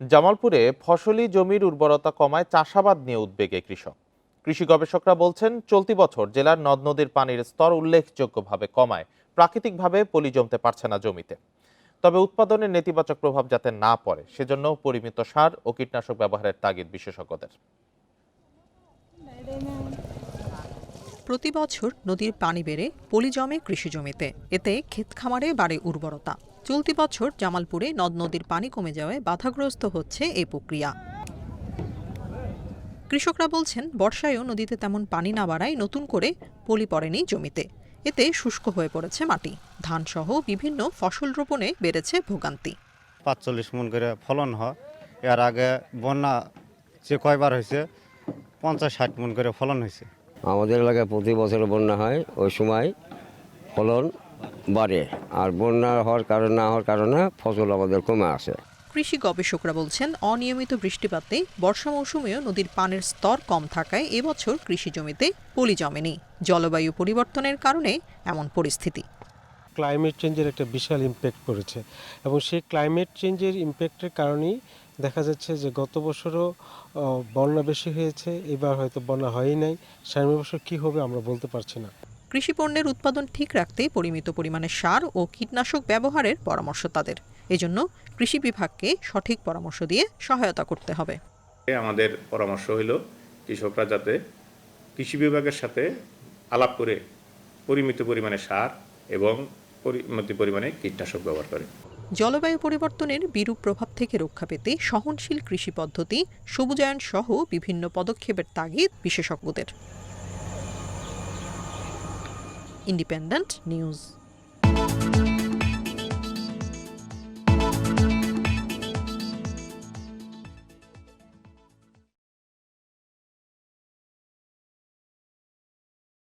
জামালপুরে ফসলি জমির উর্বরতা কমায় চাষাবাদ নিয়ে উদ্বেগে কৃষক। কৃষি গবেষকরা বলছেন, চলতি বছর জেলার নদ নদীর পানির স্তর উল্লেখযোগ্যভাবে কমায়, প্রাকৃতিকভাবে পলি জমতে পারছে না জমিতে। তবে উৎপাদনের নেতিবাচক প্রভাব যাতে না পড়ে, সেজন্য পরিমিত সার ও কীটনাশক ব্যবহারের তাগিদ বিশেষজ্ঞদের। প্রতি বছর নদীর পানি বেড়ে পলি জমে কৃষি জমিতে, এতে ক্ষেত খামারে বাড়ে উর্বরতা। চলতি বছর জামালপুরে নদ নদীর পানি কমে যাওয়ায় বাধাগ্রস্ত হচ্ছে এই প্রক্রিয়া। কৃষকরা বলছেন বর্ষায়ও নদীতে তেমন পানি না বাড়ায় নতুন করে পলি পড়েনি জমিতে। এতে শুষ্ক হয়ে পড়েছে মাটি। ধানসহ বিভিন্ন ফসল রোপণে বেড়েছে ভোগান্তি। পাঁচচল্লিশ মন করে ফলন হয়। এর আগে বন্যা যে কয়বার হয়েছে পঞ্চাশ ষাট মন করে ফলন হয়েছে। আমাদের এলাকায় প্রতি বছর বন্যা হয়। ওই সময় ফলন বাড়ে। আর বন্যা হওয়ার কারণে না হওয়ার কারণে ফসল আমাদের কমে আসে। কৃষি গবেষকরা বলছেন অনিয়মিত বৃষ্টিপাতে বর্ষা মৌসুমেও নদীর পানির স্তর কম থাকায় এবছর কৃষি জমিতে পলি জমেনি। জলবায়ু পরিবর্তনের কারণে এমন পরিস্থিতি। ক্লাইমেট চেঞ্জের একটা বিশাল ইম্প্যাক্ট পড়েছে এবং সেই ক্লাইমেট চেঞ্জের ইম্প্যাক্টের কারণেই দেখা যাচ্ছে যে গত বছরও বন্যা বেশি হয়েছে এবার হয়তো বন্যা হয়ই নাই। সামনের বছর কী হবে আমরা বলতে পারছি না। কৃষি পণ্যের উৎপাদন ঠিক রাখতে পরিমিত পরিমাণে সার ও কীটনাশক ব্যবহারের পরামর্শ তাদের। এজন্য কৃষি বিভাগকে সঠিক পরামর্শ দিয়ে সহায়তা করতে হবে। আমাদের পরামর্শ হইল কৃষকরা যাতে কৃষি বিভাগের সাথে আলাপ করে পরিমিত পরিমাণে সার এবং পরিমিত পরিমাণে কীটনাশক ব্যবহার করে। জলবায়ু পরিবর্তনের বিরূপ প্রভাব থেকে রক্ষা পেতে সহনশীল কৃষি পদ্ধতি সবুজায়ন সহ বিভিন্ন পদক্ষেপের তাগিদ বিশেষজ্ঞদের। independent news.